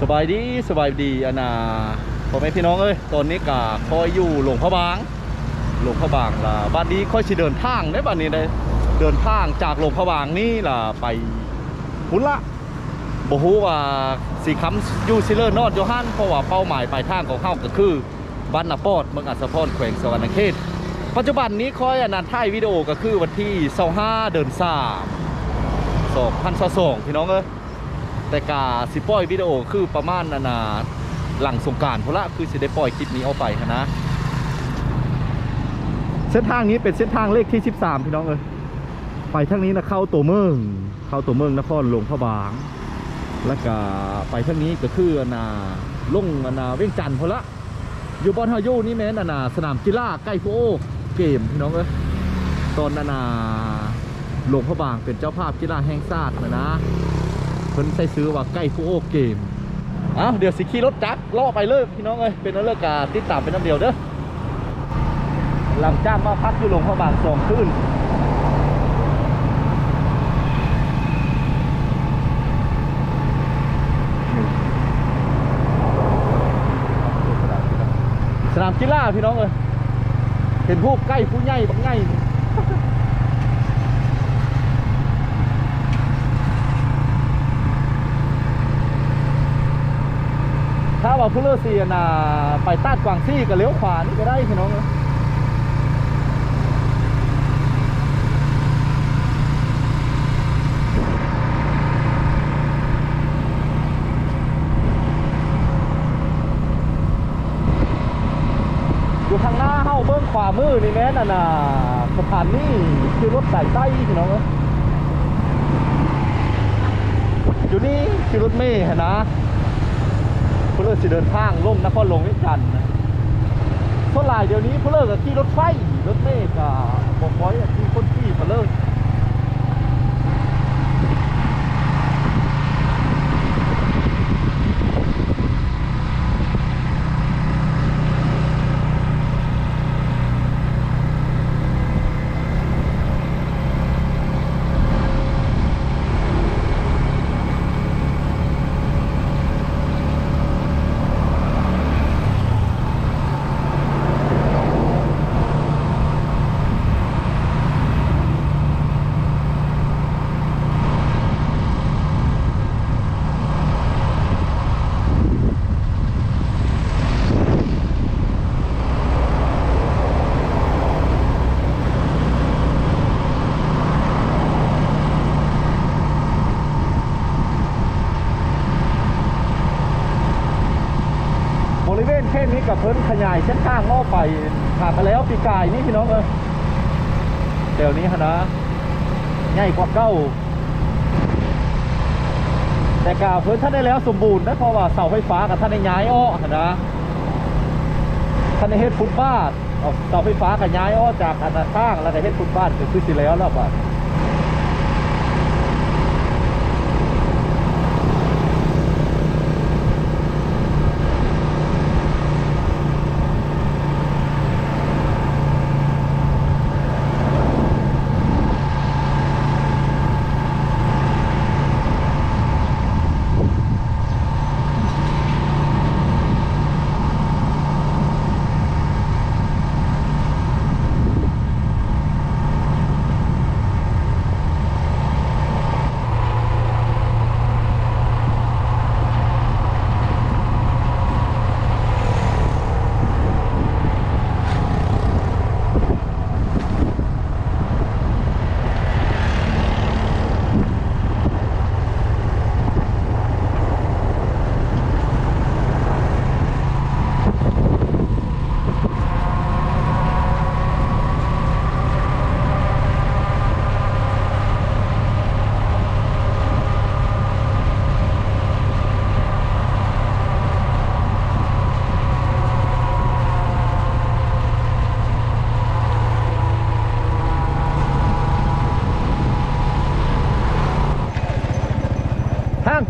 สบายดีสบายดีอานาพ่อแม่พี่น้องเอ้ยตอนนี้กะคอยอยู่หลวงพระบาง หลวงพระบางล่ะบ้านนี้ค่อยสิเดินทางได้บ้านนี้ได้เดินทางจากหลวงพระบางนี่ล่ะไปพุนละบ่ฮู้ว่าสีคำอยู่ซิเลอร์นอดโยฮันเพราะว่าเป้าหมายปลายทางของเฮาก็คือบ้านนาปอดเมืองอัศพรแขวงสวรรณเขตปัจจุบันนี้คอยอนันถ่ายวิดีโอก็คือวันที่25เดือน3 2022พี่น้องเอ้ย แต่กาสิปล่อยวิดีโอคือประมาณนานาหลังสงกรารพนละคือสิได้ปล่อยคลิปนี้ออกไปนะเส้นทางนี้เป็นเส้นทางเลขที่ 13 พี่น้องเอ้ยไปทางนี้นะเข้าตัวเมือง เข้าตัวเมืองนครหลวงพระบาง แล้วก็ไปทางนี้ก็คืออนนาลงอนนาเวียงจันทน์พนละอยู่บอนฮายุนี่แม่นอนนาสนามกีฬาใกล้โฟโอเกมพี่น้องเอ้ยตอนนานาหลวงพระบางเป็นเจ้าภาพกีฬาแห่งชาตินะนะ เพิ่นใส่ซื้อว่าใกล้ฟูโอเกมอ้าวเดี๋ยวสิขี่รถจักรล่อไปเลยพี่น้องเอ้ยเป็นเรื่องกกาติดตามเป็นน้ำเดียวเด้อหลังจากมาพักอยู่หลงพระบางสองคืนสนามกีฬาพี่น้องเอ้ยเห็นผู้ใกล้ผู้ใหญ่บักใหญ่ ถ้าว่าผู้เลือกซีนะไปต้านกวางซี่ก็เลี้ยวขวานี่ก็ได้พี่น้องเอ้ยอยู่ข้างหน้าเฮ้าเบิ้องขวามือนี่แม่น่ะนะสะพานนี่คือรถสายใต้พี่น้องเอ้ยอยู่นี่คือรถเมย์นนะเพื่อสิเดินทางลงนครหลวงเวียงจันทน์นะเท่าไหร่เดี๋ยวนี้เพื่อกับที่รถไฟรถเมล์กับบอกไว้ที่คนขี่เพนเลิก ริเวณเส้นนี้กับเพิ่นขยายเส้นทางออไปผ่านไปแล้วปีกายนี่พี่น้องเออเดี๋ยวนี้ฮะนะใหญ่กว่าเก้าแต่กาเพิ่นท่านได้แล้วสมบูรณ์นะเพราะว่าเสาไฟฟ้ากับท่านได้ย้ายอ้อหั่นนะท่านได้เฮ็ดฟุตบาทเอาเสาไฟฟ้ากับย้ายอ้อจากอันนั้างแล้วก็เฮ็ดฟุตบาทก็คือสิแล้วแล้วบัด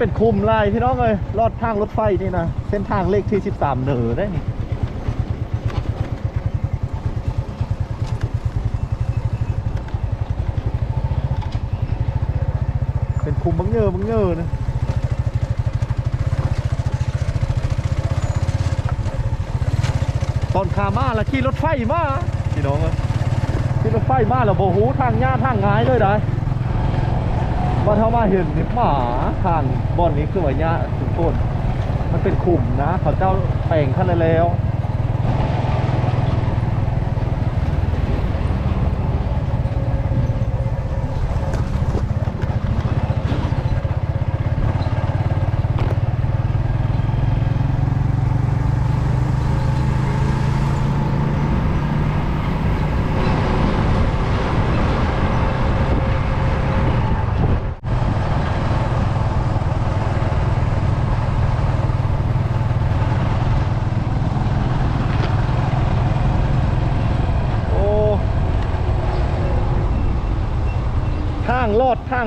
เป็นคุมลายพี่น้องเลยลอดทางรถไฟนี่นะ เส้นทางเลขที่ 13 เหนือได้นี่เป็นคุมบังเงอบังเงอนะตอนขามาแล้วขี่รถไฟมาพี่น้องเลยขี่รถไฟมาแล้วโบหูทางหญ้าทางงายเลยได้ ว่าเท่ามาเห็นนี่หมาทางบ่อนนี้คือว่าเนี้ยทุกคนมันเป็นขุมนะเขาเจ้าแปลงขั้นแล้ว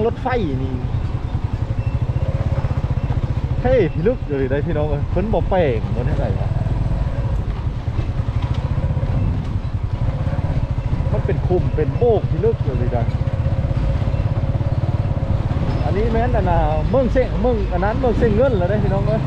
รถไฟนี่เฮ้ยพี่ลึกเลยได้พี่น้องเอ้ยเพิ่นบ่แปลงบ่ได้ไรวะมันเป็นคุมเป็นโบกพี่ลึกเลยได้อันนี้แม้นอันน่ะเมืองเส้งเมืองอันนั้นเมืองเส้งเงินแลยได้พี่น้องเอ้ย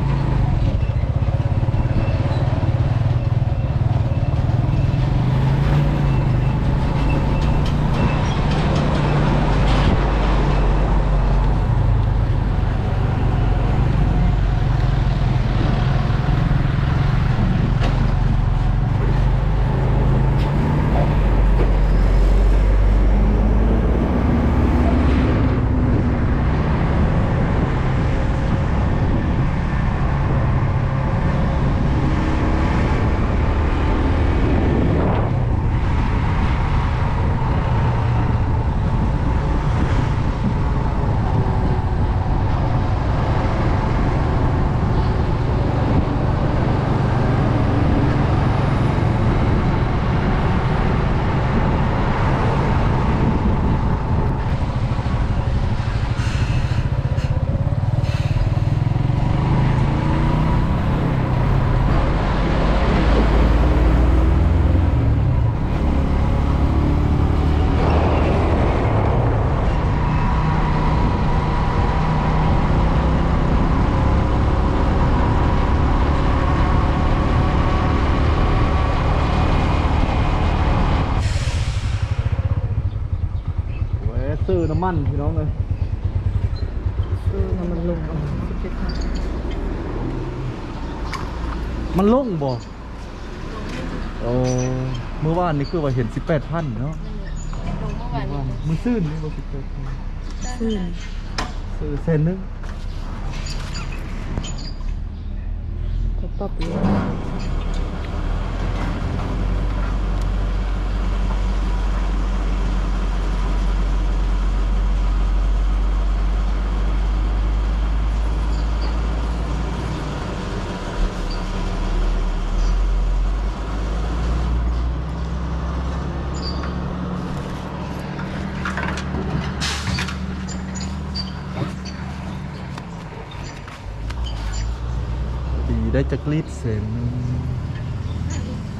น้ำมันพี่น้องเลยคือมันมันลงสิบเจ็ดพันมันลงบ่โอ้เมื่อวานนี่คือว่าเห็น18,000เนาะลงเมื่อวานนี้มือซื่นนี่บ่18,000ขึ้นซื้อเซนหนึงก็ปรับอยู่ ตี ได้จักลิตรเซนหนึง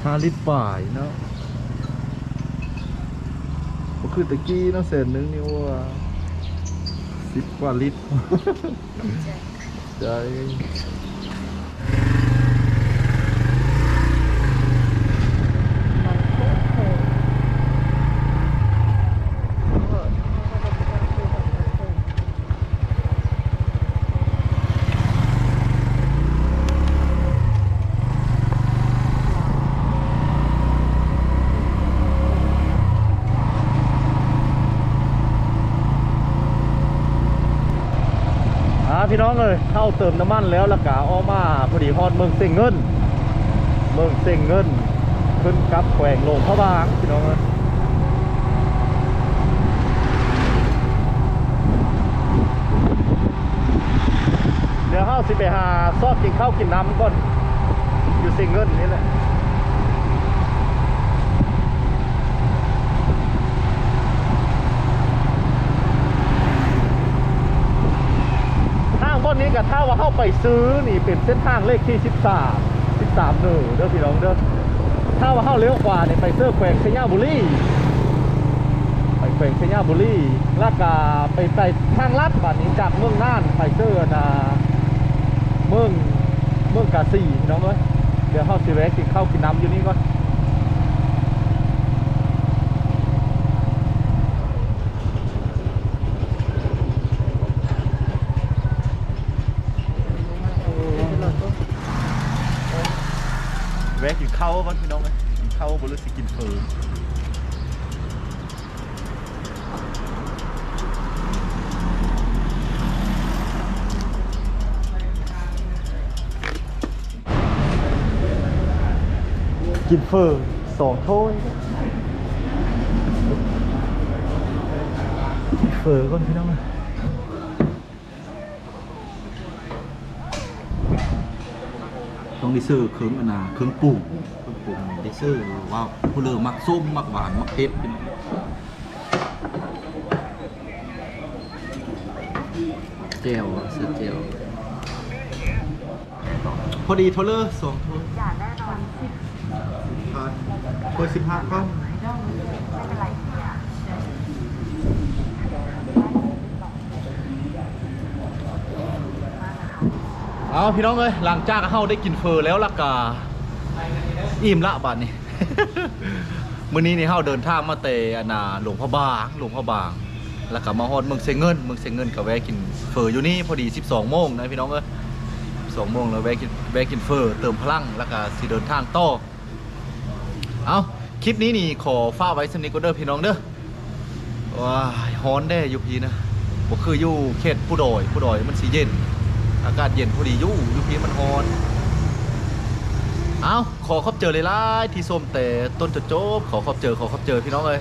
ห้าลิตรป่ายเนาะก็คือตะกี้เนาะเซนหนึงนี่ว่าสิบกว่าลิตรใจ มันโคตรโหดเออเขาก็จะตั้งชื่อแบบนั้นเอง อ่า พี่น้องเลยเข้าเติมน้ำมันแล้วละกาออมาพอดีฮอดเมืองเซ็งเงิน เมืองเซ็งเงิน ขึ้นกับแขวงลงพระบางพี่น้องเลยเดี๋ยวเข้าสิไปหาซอกกินข้าวกินน้ำก่อนอยู่เซ็งเงินนี่แหละ ทางบนนี้ กับถ้าว่าเข้าไปซื้อนี่เป็นเส้นทางเลขที่ 13 13หนึ่งเด้อพี่น้องเด้อถ้าว่าเข้าเลี้ยวขวาเนี่ยไปเสื้อแขวงเชียงบุรีไปแขวงเชียงบุรีลากาไปไปทางลัดบัดนี้จากเมืองน่านไปเสื้อนาเมืองเมืองกาสีน้องเอ้ยเดี๋ยวเข้าสิแวะกินข้าวกินน้ำอยู่นี่ก่อน แวะกินข้าก่อนพี่น้องเลยกินข้าบริสิกินเฟอกินเฟอสองถ้วยกินเฟอก่อนพี่น้องเล ต้องได้ซื้อเครื่องอันนาเครื่องปรุงเครื่องปรุงได้ซื้อว่าผู้เลือมักส้มมักหวานมักเผ็ดเป็นเจลเสื้อเจลพอดีโทรเลอร์สองโทรจ่าแน่นอนสิบโทรสิบห้าก้อน เอาพี่น้องเอ้ยหลังจากเฮาได้กินเฟอร์แล้วล่ะกาอิ่มละบาดนี้ มื้อนี้นี่เฮาเดินทางมาเตอนน่ะหลวงพระบางหลวงพระบาง แล้วก็มาฮอดเมืองเซงเงินเมืองเซงเงินก็แวะกินเฟอร์อยู่นี่พอดี 12โมงนะพี่น้องเอ้ย12โมงแล้วแวะกินแวะกินเฟอร์เติมพลังแล้วก็สิเดินทางต่อเอาคลิปนี้นี่ขอฝากไว้สำนิทก็เด้อพี่น้องเด้อว้าฮ้อนแด้อยู่พี่นะบ่คืออยู่เขตผู้ดอยผู้ดอยมันสิเย็น อากาศเย็นพอดียู่ยู่พี่มันฮอนเอาขอขอบเจอเลยล่ะที่ส้มแต่ต้นจนจบขอขอบเจอขอขอบเจอพี่น้องเลย